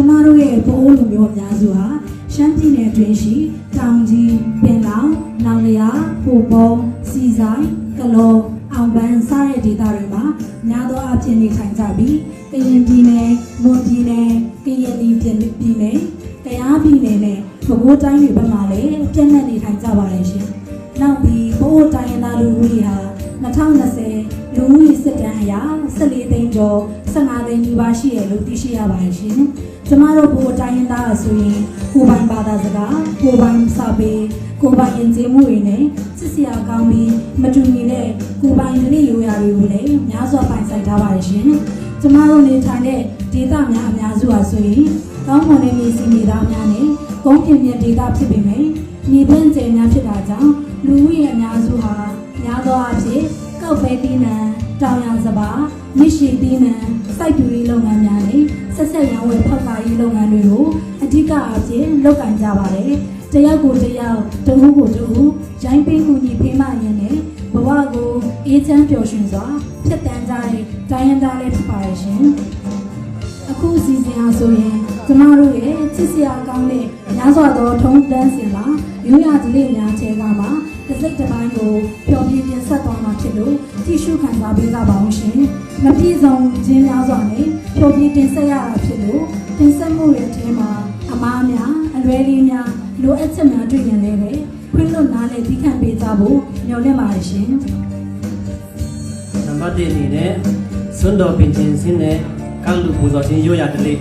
ကျမတို့ရဲ့ဘိုးလူမျိုးအများစုဟာရှမ်းပြည်နယ်အတွင်းရှိတောင်ကြီးပင်လောင်နောင်လျာပူပုံစီဆိုင်ကလောအောင်ပန်းစတဲ့ဒေသတွေမှာများသောအားဖြင့်နေထိုင်ကြပြီးကရင်ပြည်နယ်မွန်ပြည်နယ်ကရင်ပြည်ပြည်နယ်ကယားပြည်နယ်နဲ့ပဲခူးတိုင်းတွေဘက်မှာလည်းပြည့်နှက်နေထိုင်ကြပါတယ်ရှင်။နောက်ပြီးဘိုးတိုင်းရင်းသားလူဦးရေဟာ2020လူဦးရေစစ်တမ်းအရ 14သိန်းကျော်15သိန်းနီးပါးရှိရလို့သိရှိရပါတယ်ရှင်။ကျမတို့ဘိုးတိုင်းရင်းသားအဆိုရင်ကိုယ်ပိုင်ဘာသာစကားကိုယ်ပိုင်စာပေကိုယ်ပိုင်ယဉ်ကျေးမှုတွေနဲ့စစ်စရာကောင်းပြီးမတူညီတဲ့ကိုယ်ပိုင်ဓလေ့ရိုးရာတွေကိုလည်းများစွာပိုင်ဆိုင်ထားပါတယ်ရှင်။ကျမတို့နေထိုင်တဲ့ဒေသများအများစုဟာဆိုရင်ကောင်းမွန်တဲ့မြေစီမြေသားများနဲ့ကုန်းပြင်မြဒေသဖြစ်ပေမယ့်မြေပန်းကျယ်များဖြစ်တာကြောင့်လူဦးရေအများစုဟာများသောအားဖြင့်ကောက်ပဲသီးနှံ တောင်ရစပါမြစ်ရှိသီးနှံစိုက်ပျိုးရေးလုပ်ငန်းများနဲ့ဆက်ဆက်ရောင်းဝယ်ဖောက်ကားရေးလုပ်ငန်းတွေကိုအဓိကအားဖြင့်လုပ်ကိုင်ကြပါတယ်။တယောက်ကိုတယောက်တဦးကိုတဦးရိုင်းပင်းကူညီဖေးမရင်းနဲ့ဘဝကိုအေးချမ်းပျော်ရွှင်စွာဖြတ်တန်းကြတဲ့တိုင်းရင်းသားလေးဖြစ်ပါရဲ့ရှင်။အခုအစီအစဉ်အားဆိုရင်ကျမတို့ရဲ့ချစ်စရာကောင်းတဲ့များစွာသောထုံးတန်းစင်မှာရိုးရာကြီးလေးများချဲကမှာတစ်စိတ်တစ်ပိုင်းကိုပျော်ပြင်းပြင်ဆက်သွားမှာဖြစ် လို့ကြည့်ရှုခံစားပေးကြပါအောင်ရှင်။မပြည့်စုံခြင်းများစွာနဲ့ပျော်ပြင်းတင်ဆက်ရတာဖြစ်လို့တင်ဆက်မှုရဲ့အထဲမှာအမားများအလွဲလေးများလိုအပ်ချက်များတွေ့ရင်လည်းပဲခွင့်လွတ်နားနဲ့သိခံပေးကြဖို့မျှော်လင့်ပါတယ်ရှင်။နံပါတ်1အနေနဲ့စွန်းတော်ပင်ချင်းစင်းနဲ့ကလူပူဇော်ခြင်းရိုးရာတလေး